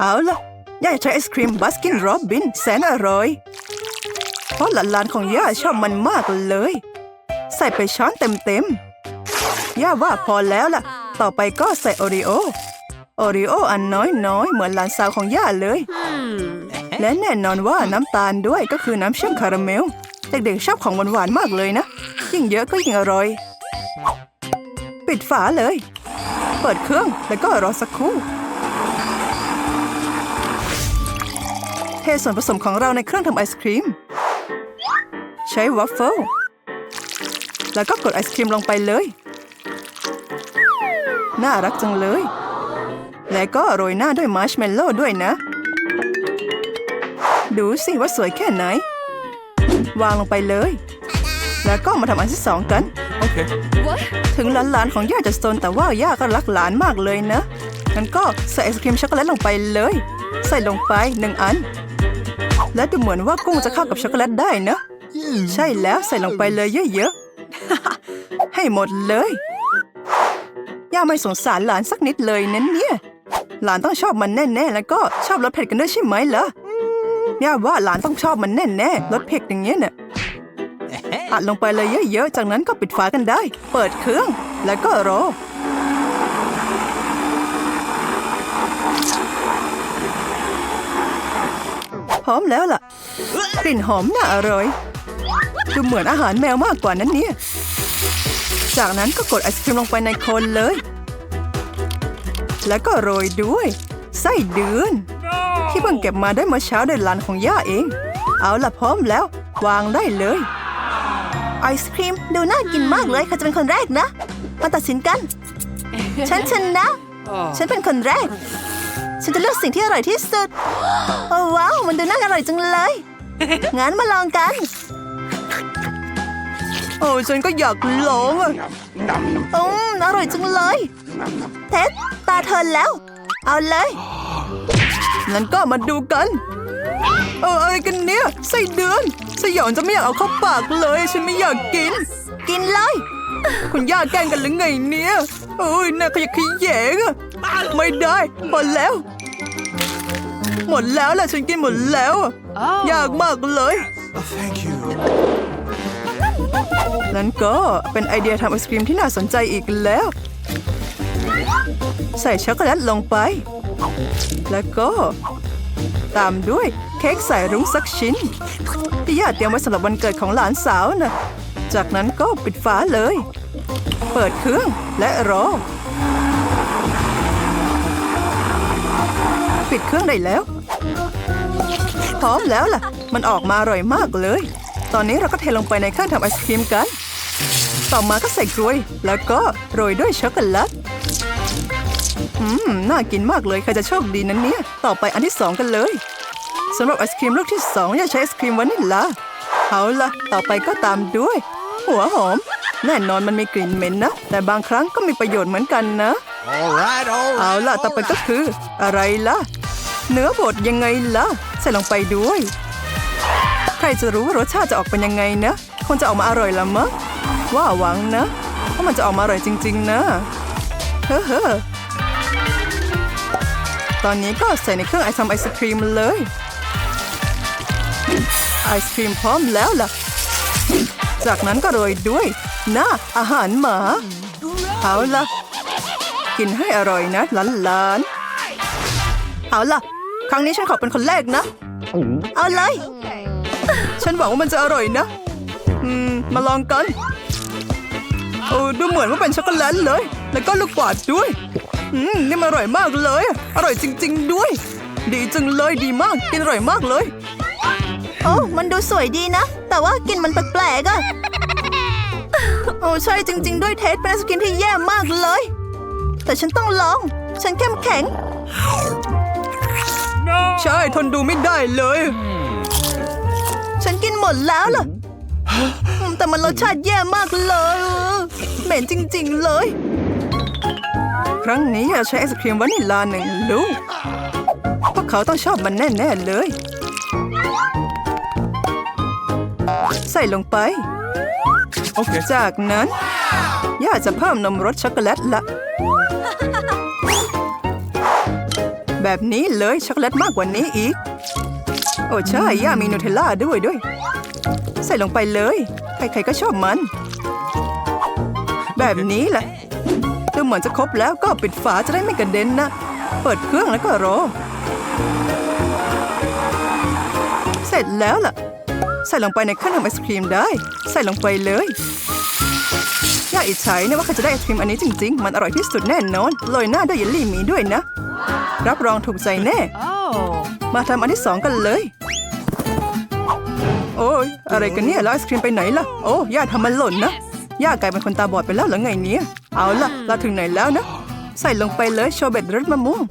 เอาล่ะย่าใช้ไอศครีมบัสกินโรบบินแสนอร่อย เพราะหลานๆของย่าชอบมันมากเลย ใส่ไปช้อนเต็มๆ ย่าว่าพอแล้วล่ะ ต่อไปก็ใส่โอรีโอ โอรีโออันน้อยๆ เหมือนหลานสาวของย่าเลย และแน่นอนว่าน้ำตาลด้วยก็คือน้ำเชื่อมคาราเมล เด็กๆชอบของหวานๆมากเลยนะ ยิ่งเยอะก็ยิ่งอร่อย ปิดฝาเลย เปิดเครื่องแล้วก็รอสักครู่ เทส่วนผสมของเราในเครื่องทำไอศครีม ใช้วัฟเฟิลแล้วก็กดไอศครีมลงไปเลย น่ารักจังเลย และก็โรยหน้าด้วยมาร์ชเมลโล่ด้วยนะ ดูสิว่าสวยแค่ไหน วางลงไปเลย แล้วก็มาทำอันที่สองกัน Okay. ถึงหลานๆของย่าจะซนแต่ว่าย่าก็รักหลานมากเลยนะงั้นก็ใส่ไอศครีมช็อกโกแลตลงไปเลย ใส่ลงไปหนึ่งอัน และดูเหมือนว่ากุ้งจะเข้ากับช็อกโกแลตได้นะ ใช่แล้วใส่ลงไปเลยเยอะๆ ให้หมดเลย ย่าไม่สงสารหลานสักนิดเลยนั้นเนี่ย หลานต้องชอบมันแน่ๆ แล้วก็ชอบรสเผ็ดกันด้วยใช่ไหมล่ะย่าว่าหลานต้องชอบมันแน่ๆรสเผ็ดอย่างเงี้ยน่ะอัดลงไปเลยเยอะๆ จากนั้นก็ปิดฝากันได้ เปิดเครื่อง แล้วก็รอ พร้อมแล้วล่ะ กลิ่นหอมน่าอร่อย ดูเหมือนอาหารแมวมากกว่านั้นเนี่ย จากนั้นก็กดไอศครีมลงไปในโคนเลย แล้วก็โรยด้วย ไส้เดือน ที่เพิ่งเก็บมาได้เมื่อเช้าด้วยหลานของย่าเอง เอาล่ะพร้อมแล้ว วางได้เลย ไอศครีมดูน่ากินมากเลยใครจะเป็นคนแรกนะ มาตัดสินกัน ฉันชนะ ฉันเป็นคนแรก ฉันจะเลือกสิ่งที่อร่อยที่สุด โอ้ว้าว มันดูน่าอร่อยจังเลย งั้นมาลองกัน โอ้ฉันก็อยากลองอะอืมอร่อยจังเลย เท็ดตาเธอแล้ว เอาเลยงั้นก็มาดูกัน เอออะไรกันเนี่ยไส้เดือนสยองจะไม่อยากเอาเข้าปากเลย ฉันไม่อยากกิน กินเลย คุณย่าแกล้งกันหรือไงเนี่ยโอ้ยน่าขยะแขยงอะไม่ได้หมดแล้ว หมดแล้วแหละฉันกินหมดแล้วอะยากมากเลย Oh, thank you. นั้นก็เป็นไอเดียทำไอศครีมที่น่าสนใจอีกแล้ว ใส่ช็อกโกแลตลงไป แล้วก็ ตามด้วยเค้กใส่รุ้งสักชิ้น ที่ย่าเตรียมไว้สำหรับวันเกิดของหลานสาวนะ จากนั้นก็ปิดฝาเลย เปิดเครื่องและรอ ปิดเครื่องได้แล้ว พร้อมแล้วล่ะ มันออกมาอร่อยมากเลย ตอนนี้เราก็เทลงไปในเครื่องทำไอศครีมกัน ต่อมาก็ใส่กล้วย แล้วก็โรยด้วยช็อกโกแลตอืม น่ากินมากเลย ใครจะโชคดีนั้นเนี่ย ต่อไปอันที่สองกันเลยสำหรับไอศครีมลูกที่สองอย่าใช้ไอศครีมวานิลลาเอาล่ะต่อไปก็ตามด้วย หัวหอม แน่นอนมันมีกลิ่นเหม็นนะ แต่บางครั้งก็มีประโยชน์เหมือนกันนะ All right, all เอา right. ล่ะ ต่อไปก็คือ อะไรล่ะ เนื้อบดยังไงล่ะ ใส่ลงไปด้วย ใครจะรู้ว่ารสชาติจะออกเป็นยังไงนะคงจะออกมาอร่อยละมั้งว่าหวังนะว่ามันจะออกมาอร่อยจริง ๆ นะเฮ้อเฮตอนนี้ก็ใส่ในเครื่องไอซ์ทำไอศครีมเลยไอศครีมพร้อมแล้วล่ะ จากนั้นก็โรยด้วยหน้าอาหารหมาเอาล่ะ กินให้อร่อยนะหลานๆเอาล่ะ รั้งนี้ฉันขอเป็นคนแรกนะ เอาเลย ฉันหวังว่ามันจะอร่อยนะ อืม มาลองกันโอ้ดูเหมือนว่าเป็นช็อกโกแลตเลย แล้วก็ลูกกวาดด้วย อืม นี่มันอร่อยมากเลย อร่อยจริง ๆ ด้วย ดีจังเลยดีมาก กินอร่อยมากเลย โอ้มันดูสวยดีนะ แต่ว่ากินมันแปลกๆอะโอ้ใช่จริง ๆ ด้วยเทสเป็นไอศกรีมที่แย่มากเลย แต่ฉันต้องลอง ฉันเข้มแข็ง ใช่ทนดูไม่ได้เลย ฉันกินหมดแล้วล่ะอืมแต่มันรสชาติแย่มากเลย เหม็นจริง ๆ เลย ครั้งนี้อยากใช้ไอศครีมวานิลลาหนึ่งลูกพวกเขาต้องชอบมันแน่ ๆ เลย ใส่ลงไป Okay. จากนั้นย่าจะเพิ่มนมรสช็อกโกแลตละ แบบนี้เลยช็อกโกแลตมากกว่านี้อีก โอ้ใช่ย่ามีนูเทลล่าด้วยด้วย ใส่ลงไปเลย ใครๆก็ชอบมัน แบบนี้แหละดูเหมือนจะครบแล้วก็ปิดฝาจะได้ไม่กระเด็นนะ เปิดเครื่องแล้วก็รอ เสร็จแล้วล่ะ ใส่ลงไปในเครื่องทำไอศครีมได้ ใส่ลงไปเลยย่าอิจฉาเนี่ยว่าใครจะได้ไอศครีมอันนี้จริง ๆ มันอร่อยที่สุดแน่นอนโรยหน้าด้วยเยลลี่มีด้วยนะ รับรองถูกใจแน่ มาทำอันที่สองกันเลย โอ้ยอะไรกันเนี่ยแล้วไอศครีมไปไหนล่ะ โอ้ย่าทำมันหล่นนะ ย่ากลายเป็นคนตาบอดไปแล้วเหรือไงเนี่ย เอาล่ะ เราถึงไหนแล้วนะ ใส่ลงไปเลยโชเบตรสมะม่วง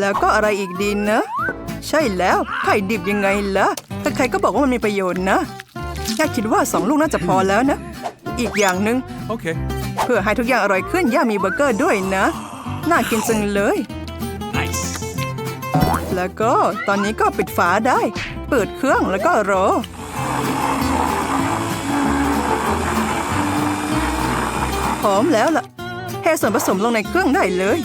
แล้วก็อะไรอีกดีนะ ใช่แล้วไข่ดิบยังไงล่ะใครๆก็บอกว่ามันมีประโยชน์นะย่าคิดว่าสองลูกน่าจะพอแล้วนะ อีกอย่างหนึ่ง Okay. เพื่อให้ทุกอย่างอร่อยขึ้นย่ามีเบอร์เกอร์ด้วยนะ น่ากินจังเลย Nice. แล้วก็ตอนนี้ก็ปิดฝาได้ เปิดเครื่องแล้วก็รอหอมแล้วล่ะเทส่วนผสมลงในเครื่องได้เลย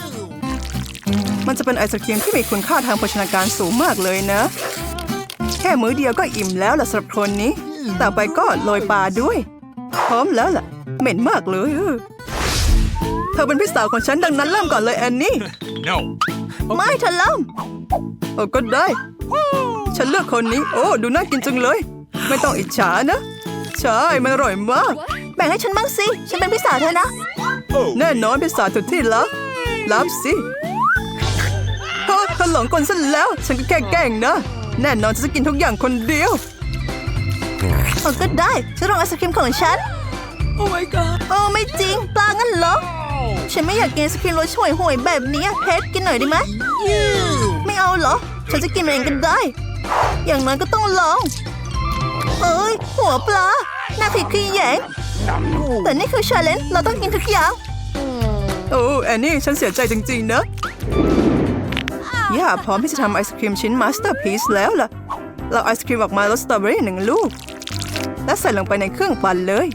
มันจะเป็นไอศครีมที่มีคุณค่าทางโภชนาการสูงมากเลยนะ แค่มื้อเดียวก็อิ่มแล้วล่ะสำหรับคนนี้ ต่อไปก็โรยปลาด้วย พร้อมแล้วล่ะ เหม็นมากเลยเออเธอเป็นพี่สาวของฉันดังนั้นเริ่มก่อนเลยแอนนี่ No. ไม่เธอเริ่ม โอ้ก็ได้ ฉันเลือกคนนี้ โอ้ ดูน่ากินจังเลย ไม่ต้องอิจฉานะ ใช่ มันอร่อยมาก แบ่งให้ฉันบ้างสิ ฉันเป็นพี่สาวเธอนะ แน่นอนพี่สาวสุดที่รักรับสิเฮ้ยเธอหลงกลซะแล้ว ฉันก็แค่แกล้งนะ แน่นอนฉันจะกินทุกอย่างคนเดียวโอ้ก็ได้ ฉันลองไอศครีมของฉัน Oh my god. โฉันไม่อยากกินไอศครีมรสห่วยห่วยแบบนี้เพชรกินหน่อยได้ไหมไม่เอาเหรอ ฉันจะกินเองก็ได้ อย่างน้อยก็ต้องลอง เอ้ย หัวปลาหน้าผิดขี้แยงแต่นี่คือชาเลนจ์เราต้องกินทุกอย่าง โอ้แอนนี่ฉันเสียใจจริง ๆ นะย่าพร้อมที่จะทำไอศครีมชิ้นมาสเตอร์พีซแล้วล่ะ เราไอศครีมออกมารสสตรอเบอรี่หนึ่งลูก และใส่ลงไปในเครื่องปั่นเลย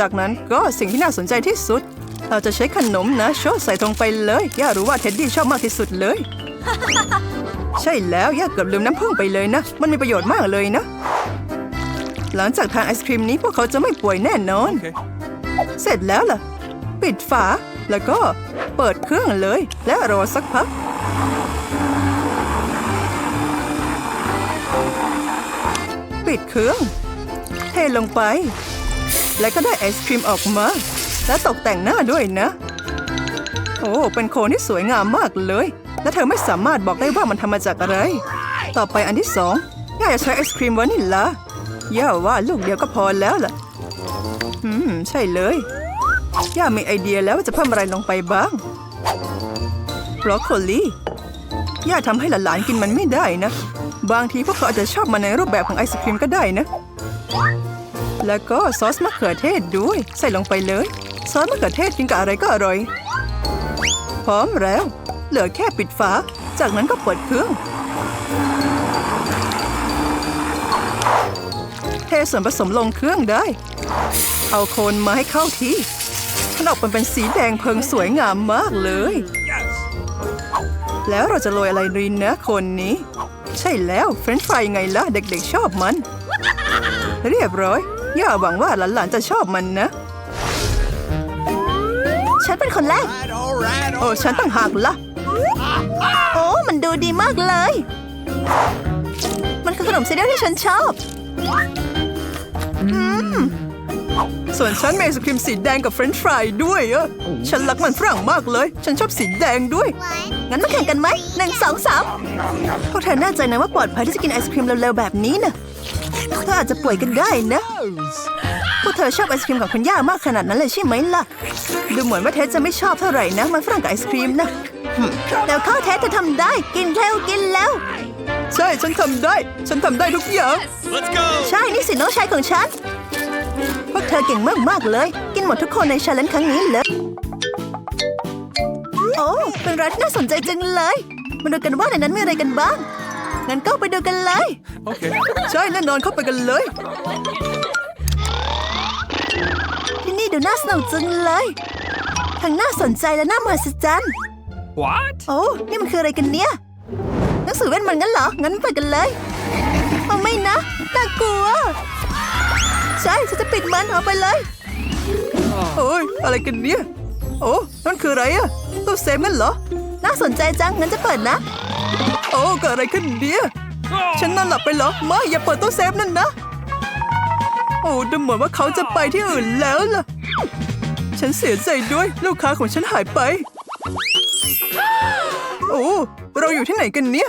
จากนั้นก็สิ่งที่น่าสนใจที่สุด เราจะใช้ขนมนะโชว์ใส่ตรงไปเลยย่ารู้ว่าเท็ดดี้ชอบมากที่สุดเลย ใช่แล้วย่าเกือบลืมน้ำผึ้งไปเลยนะ มันมีประโยชน์มากเลยนะ หลังจากทานไอศครีมนี้พวกเขาจะไม่ป่วยแน่นอน Okay. เสร็จแล้วล่ะ ปิดฝาแล้วก็เปิดเครื่องเลย และรอสักพักปิดเครื่อง เทลงไป แล้วก็ได้ไอศครีมออกมา และตกแต่งหน้าด้วยนะ โอ้ เป็นโคนที่สวยงามมากเลย และเธอไม่สามารถบอกได้ว่ามันทำมาจากอะไร ต่อไปอันที่สองย่าจะใช้ไอศครีมวานิลลาย่าว่าลูกเดียวก็พอแล้วล่ะ อืม ใช่เลย ย่ามีไอเดียแล้วว่าจะเพิ่มอะไรลงไปบ้างบรอกโคลีย่าทำให้หลานๆกินมันไม่ได้นะ บางทีพวกเขาอาจจะชอบมันในรูปแบบของไอศครีมก็ได้นะ แล้วก็ซอสมะเขือเทศด้วย ใส่ลงไปเลย ซอสมะเขือเทศกินกับอะไรก็อร่อย พร้อมแล้ว เหลือแค่ปิดฝา จากนั้นก็เปิดเครื่อง เทส่วนผสมลงเครื่องได้ เอาโคนมาให้เข้าที่มันออกมาเป็นสีแดงเพิงสวยงามมากเลย Yes. แล้วเราจะโรยอะไรดีนนะโคนนี้ ใช่แล้วเฟรนช์ฟรายไงล่ะ เด็กๆชอบมัน เรียบร้อย ย่าหวังว่าหลานๆจะชอบมันนะ ฉันเป็นคนแรก โอ้ฉันต่างหากล่ะ โอ้ มันดูดีมากเลย มันคือขนมซีเรียลที่ฉันชอบ อืม ส่วนฉันมีไอศครีมสีแดงกับเฟรนช์ฟรายด้วยอะฉันรักมันฝรั่งมากเลย ฉันชอบสีแดงด้วย งั้นมาแข่งกันไหมหนึ่งสองสามพวกเธอแน่ใจนะว่าปลอดภัยที่จะกินไอศครีมเร็วๆแบบนี้นะาจจะป่วยกันได้นะ พวกเธอชอบไอศครีมของคุณย่ามากขนาดนั้นเลยใช่ไหมล่ะ ดูเหมือนว่าเทสจะไม่ชอบเท่าไหร่นะ มันฝรั่งกับไอศครีมนะหึแล้วข้าวเทสจะทำได้กินเร็วกินแล้ว ใช่ฉันทำได้ ฉันทำได้ทุกอย่าง Let's go. ใช่นี่สิน้องชายของฉัน พวกเธอเก่งมากๆเลย กินหมดทุกคนในชาเลนจ์ครั้งนี้เลยโอ้เป็นร้านที่น่าสนใจจังเลย มาดูกันว่าในนั้นมีอะไรกันบ้าง งั้นก็ไปดูกันเลย Okay. ใช่แน่นอนเข้าไปกันเลย ที่นี่ดูน่าสนุกจังเลยเธทั้งน่าสนใจและน่ามหัศจรรย์ What? โอ้ นี่มันคืออะไรกันเนี่ย หนังสือเว้นมันงั้นเหรอ งั้นไปกันเลยเอาไม่นะ น่ากลัว ใช่ ฉันจะปิดมันเอาไปเลย โอ้ย อะไรกันเนี่ย โอ้ นั่นคืออะไรอะตู้เซฟงั้นเหรอ น่าสนใจจัง งั้นจะเปิดนะโอ้เกิดอะไรขึ้นเนี่ยฉันนอนหลับไปเหรอไม่อย่าเปิดตู้เซฟนั่นนะ โอ้ดูเหมือนว่าเขาจะไปที่อื่นแล้วล่ะ ฉันเสียใจด้วยลูกค้าของฉันหายไป โอ้เราอยู่ที่ไหนกันเนี่ย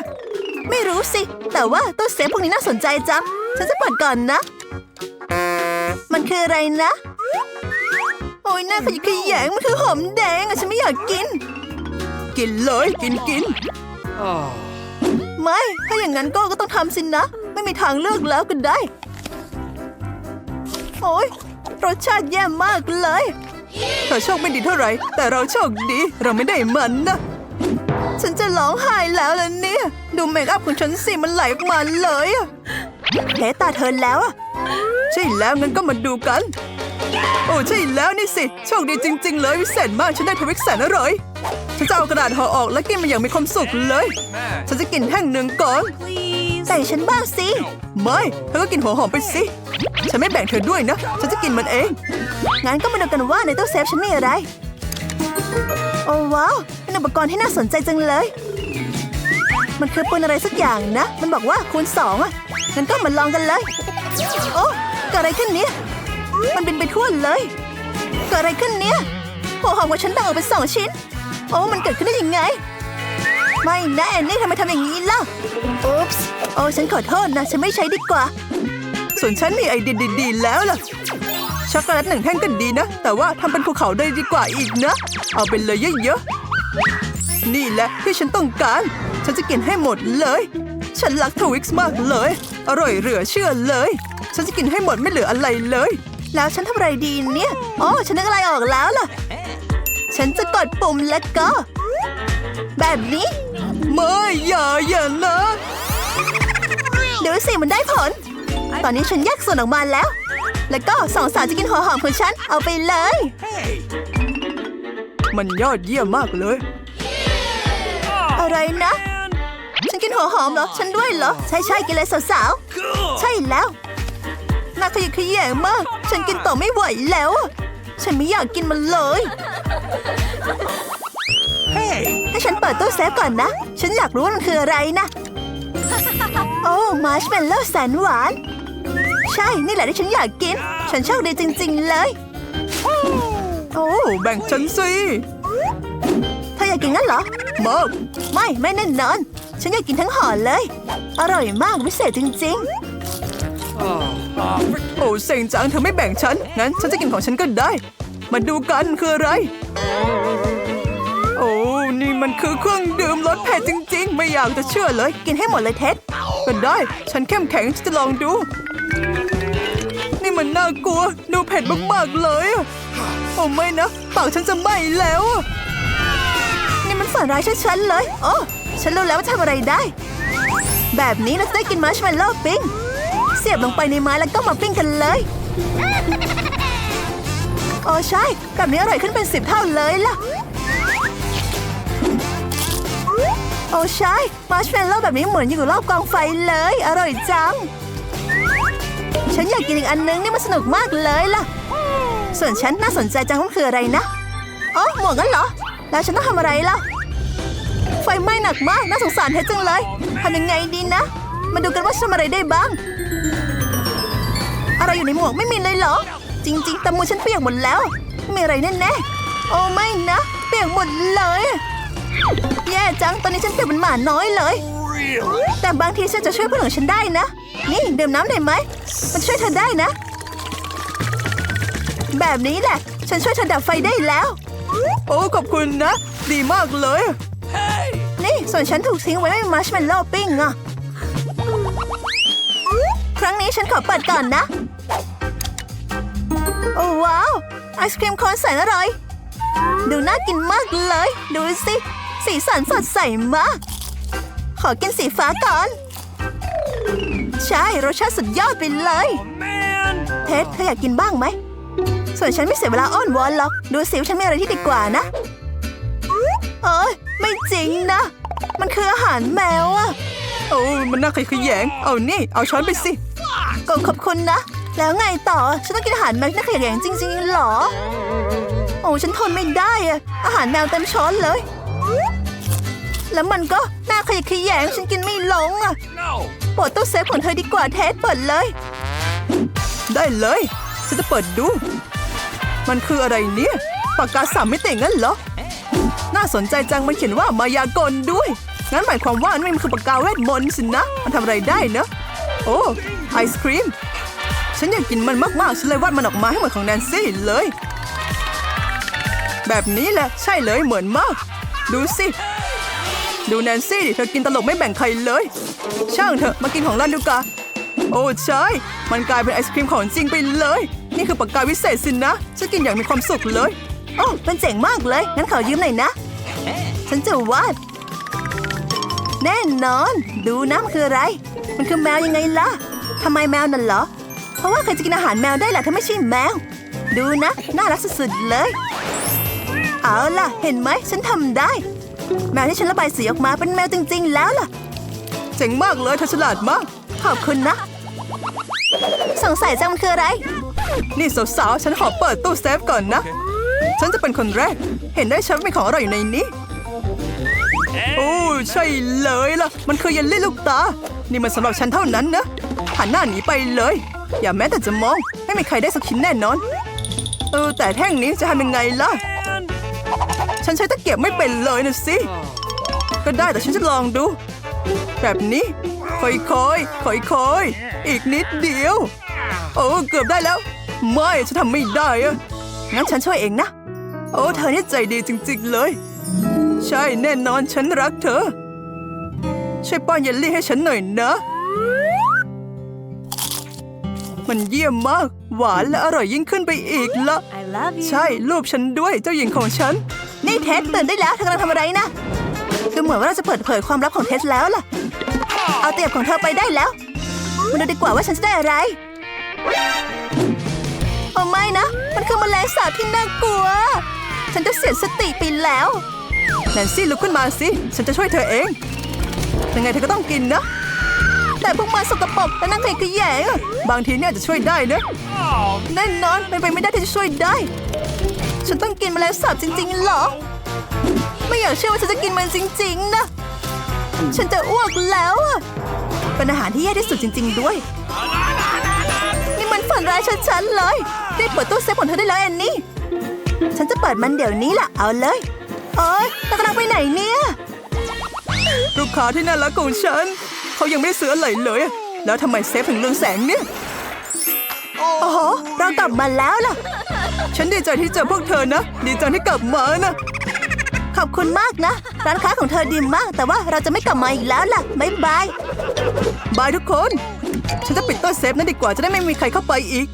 ไม่รู้สิ แต่ว่าตู้เซฟพวกนี้น่าสนใจจัง ฉันจะเปิดก่อนนะ มันคืออะไรนะ โอ้ยน่าขยะแขยงมันคือหอมแดงอะฉันไม่อยากกิน กินเลยกินกิน Oh. ไม่ ถ้าอย่างนั้นก็ก็ต้องทำสินะ ไม่มีทางเลือกแล้วก็ได้ โอ้ยรสชาติแย่มากเลยเธอโชคไม่ดีเท่าไหร่ แต่เราโชคดี เราไม่ได้มันนะ ฉันจะร้องไห้แล้วล่ะเนี่ย ดูเมคอัพของฉันสิมันไหลออกมาเลยอะเทตาเธอแล้วอะใช่แล้วงั้นก็มาดูกัน โอ้ใช่แล้วนี่สิ โชคดีจริง ๆ เลยวิเศษมากฉันได้ทวิกแสนอร่อย ฉันจะเอากระดาษห่อออกแล้วกินมันอย่างมีความสุขเลย Man. ฉันจะกินแท่งหนึ่งก่อน Please. แต่ฉันบ้างสิ ไม่เธอก็กินหัวหอมไปสิ ฉันไม่แบ่งเธอด้วยนะ ฉันจะกินมันเอง งั้นก็มาดูกันว่าในตู้เซฟฉันมีอะไร โอ้ว้าวเป็นอุปกรณ์ที่น่าสนใจจังเลย มันคือปืนอะไรสักอย่างนะ มันบอกว่าคูณสองอะ งั้นก็มาลองกันเลย โอ้เกิดอะไรขึ้นเนี่ย มันบินไปทั่วเลย เกิดอะไรขึ้นเนี่ยหัวหอมของฉันแบ่งออกเป็นสองชิ้น โอ้มันเกิดขึ้นได้ยังไง ไม่นะแอนนี่ทำไมทำอย่างนี้ล่ะอุ๊ปส์โอ้ฉันขอโทษนะ ฉันไม่ใช้ดีกว่า ส่วนฉันมีไอเดียดีๆแล้วล่ะ ช็อกโกแลตหนึ่งแท่งก็ดีนะ แต่ว่าทำเป็นภูเขาได้ดีกว่าอีกนะ เอาไปเลยเยอะๆ นี่แหละที่ฉันต้องการ ฉันจะกินให้หมดเลย ฉันรักทวิกส์มากเลย อร่อยเหลือเชื่อเลย ฉันจะกินให้หมดไม่เหลืออะไรเลย แล้วฉันทำอะไรดีเนี่ย อ๋อ ฉันนึกอะไรออกแล้วล่ะ ฉันจะกดปุ่มแล้วก็ แบบนี้ ไม่อย่าอย่านะดูสิมันได้ผล ตอนนี้ฉันแยกส่วนออกมาแล้ว แล้วก็สองสาวจะกินหัวหอมของฉัน เอาไปเลย Hey. มันยอดเยี่ยมมากเลย Oh, อะไรนะ man. ฉันกินหัวหอมเหรอ ฉันด้วยเหรอ ใช่ใช่ๆกินเลยสาว Cool. ๆใช่แล้วน่าขยิกขยงมาก ฉันกินต่อไม่ไหวแล้วอะฉันไม่อยากกินมันเลย Hey. ให้ฉันเปิดตู้เซฟก่อนนะ ฉันอยากรู้ว่ามันคืออะไรนะ โอ้ มาร์ชเมลโล่แสนหวาน ใช่ นี่แหละที่ฉันอยากกิน ฉันโชคดีจริง ๆ เลย โอ้ แบ่งฉันสิเธออยากกินงั้นเหรอมากไม่ไม่แน่นอน ฉันอยากกินทั้งห่อเลย อร่อยมากวิเศษจริง ๆ โอ้เซ็งจังเธอไม่แบ่งฉัน งั้นฉันจะกินของฉันก็ได้ มาดูกันคืออะไร โอ้ นี่มันคือเครื่องดื่มรสเผ็ดจริง ๆ ไม่อยากจะเชื่อเลย กินให้หมดเลยเท็ดก็ได้ ฉันเข้มแข็งจะลองดู นี่มันน่ากลัว ดูเผ็ดมากๆเลยอะโอ้ไม่นะปากฉันจะไหม้แล้วอะนี่มันฝันร้ายชัดๆเลยโอ้ฉันรู้แล้วว่าทำอะไรได้ แบบนี้เราจะได้กินมาร์ชเมลโล่ปิ้ง เสียบลงไปในไม้แล้วก็มาปิ้งกันเลย อ้ใช่ แบบนี้อร่อยขึ้นเป็นสิบเท่าเลยล่ะ โอ้ใช่ มาร์ชเมลโล่แบบนี้เหมือนอยู่รอบกองไฟเลย อร่อยจัง ฉันอยากกินอีกอันนึงนี่มันสนุกมากเลยล่ะ ส่วนฉันน่าสนใจจังมันคืออะไรนะอ๋อหมวกงั้นเหรอ แล้วฉันต้องทำอะไรล่ะ ไฟไหม้หนักมากน่าสงสารเธอจังเลยทำยังไงดีนะ มาดูกันว่าฉันทำอะไรได้บ้าง อะไรอยู่ในหมวกไม่มีเลยเหรอ จริงๆแต่มือฉันเปียกหมดแล้วไม่มีอะไรแน่ๆโอ้ไม่นะ เปียกหมดเลย แย่จังตอนนี้ฉันเปียกเป็นหมาน้อยเลย Really? แต่บางทีฉันจะช่วยเพื่อนของฉันได้นะ นี่ดื่มน้ำได้ไหม มันช่วยเธอได้นะ แบบนี้แหละ ฉันช่วยเธอดับไฟได้แล้ว โอ้ขอบคุณนะ ดีมากเลย Hey. นี่ส่วนฉันถูกทิ้งไว้ไม่มีมาร์ชเมลโล่ปิ้งอะครั้งนี้ฉันขอเปิดก่อนนะ โอ้ว้าว ไอศครีมโคนแสนอร่อย ดูน่ากินมากเลย ดูสิ สีสันสดใสมาก ขอกินสีฟ้าก่อน ใช่รสชาติสุดยอดไปเลย Oh, man. เท็ดเธออยากกินบ้างไหม ส่วนฉันไม่เสียเวลาอ้อนวอนหรอก ดูสิว่าฉันมีอะไรที่ดีกว่านะ เอ้ยไม่จริงนะ มันคืออาหารแมวอะโอ้มันน่าขยขยงเอานี่ เอาช้อนไปสิก็ขอบคุณนะ แล้วไงต่อ ฉันต้องกินอาหารแมวที่น่าขยะแขยงจริงๆเหรอ โอ้ฉันทนไม่ได้อะอาหารแมวเต็มช้อนเลย แล้วมันก็น่าขยะแขยงฉันกินไม่ลงอะ No! เปิดตู้เซฟของเธอดีกว่าเทสเปิดเลย ได้เลย ฉันจะเปิดดู มันคืออะไรเนี่ยปากกาสามมิติงั้นเหรอ น่าสนใจจังมันเขียนว่ามายากลด้วย งั้นหมายความว่านี่มันคือปากกาเวทมนต์สินะ มันทำอะไรได้เนอะโอ้ไอศครีม ฉันอยากกินมันมากๆ ฉันเลยวาดมันออกมาให้เหมือนของแนนซี่เลย แบบนี้แหละ ใช่เลยเหมือนมาก ดูสิ ดูแนนซี่ดิเธอกินตลกไม่แบ่งใครเลย ช่างเถอะมากินของล่นดูกะโอ้ใช่ มันกลายเป็นไอศครีมของจริงไปเลย นี่คือปากกาวิเศษสินะ ฉันกินอย่างมีความสุขเลย โอ้มันเจ๋งมากเลย งั้นขอยืมหน่อยนะ ฉันจะวาด แน่นอน ดูนะมันคืออะไร มันคือแมวยังไงล่ะทำไมแมวนั่นเหรอ เพราะว่าใครจะกินอาหารแมวได้ล่ะถ้าไม่ใช่แมว ดูนะ น่ารักสุดๆเลย เอาล่ะ เห็นไหมฉันทำได้ แมวที่ฉันระบายสีออกมาเป็นแมวจริง ๆ แล้วล่ะ เจ๋งมากเลยเธอฉลาดมาก ขอบคุณนะ สงสัยจังมันคืออะไร นี่สาวๆฉันขอเปิดตู้เซฟก่อนนะ ฉันจะเป็นคนแรก เห็นได้ชัดว่ามีของอร่อยอยู่ในนี้โอ้ใช่เลยล่ะ มันคือเยลลี่ลูกตา นี่มันสำหรับฉันเท่านั้นนะหันหน้าหนีไปเลย อย่าแม้แต่จะมอง ไม่มีใครได้สักชิ้นแน่นอน เออ แต่แท่งนี้จะทำยังไงล่ะ ฉันใช้ตะเกียบไม่เป็นเลยนะสิ ก็ได้แต่ฉันจะลองดู แบบนี้ ค่อยๆ ค่อยๆ อีกนิดเดียว โอ้เกือบได้แล้ว ไม่ ฉันทำไม่ได้อะงั้นฉันช่วยเองนะ โอ้ เธอนี่ใจดีจริงๆเลย ใช่แน่นอนฉันรักเธอ ช่วยป้อนเยลลี่ให้ฉันหน่อยนะ มันเยี่ยมมาก หวานและอร่อยยิ่งขึ้นไปอีกละ I love ใช่รูปฉันด้วยเจ้าหญิงของฉัน นี่เทสตื่นได้แล้วเธอกำลังทำอะไรนะดูเหมือนว่าเราจะเปิดเผยความลับของเทสแล้วล่ะ เอาเตียบของเธอไปได้แล้วมาดูดีกว่าว่าฉันจะได้อะไรโอ้ไม่นะ มันคือแมลงสาบที่น่ากลัว ฉันจะเสียสติไปแล้วแนนซี่ลุกขึ้นมาสิ ฉันจะช่วยเธอเองยังไงเธอก็ต้องกินนะ แต่พวกมันสกปรกและนั่งขยะแขยงบางทีเนี่ยจะช่วยได้นะ Oh, แน่นอนเป็นไปไม่ได้ที่จะช่วยได้ ฉันต้องกินแมลงสาบจริงๆเหรอ ไม่อยากเชื่อว่าฉันจะกินมันจริง ๆ นะ ฉันจะอ้วกแล้วอะเป็นอาหารที่แย่ที่สุดจริง ๆ ด้วย นี่มันฝันร้ายชัดๆเลยได้เปิดตู้เซฟของเธอได้แล้วแอนนี่ ฉันจะเปิดมันเดี๋ยวนี้ล่ะเอาเลยโอ๊ยเรากำลังไปไหนเนี่ย ลูกค้าที่น่ารักของฉัน เขายังไม่ได้ซื้ออะไรเลยอะแล้วทำไมเซฟถึงเรืองแสงเนี่ยโอ้โหเรากลับมาแล้วล่ะ ฉันดีใจที่เจอพวกเธอนะ ดีใจที่กลับมานะ ขอบคุณมากนะ ร้านค้าของเธอดีมาก แต่ว่าเราจะไม่กลับมาอีกแล้วล่ะบ๊ายบาย บายทุกคน ฉันจะปิดตู้เซฟนั่นดีกว่าจะได้ไม่มีใครเข้าไปอีก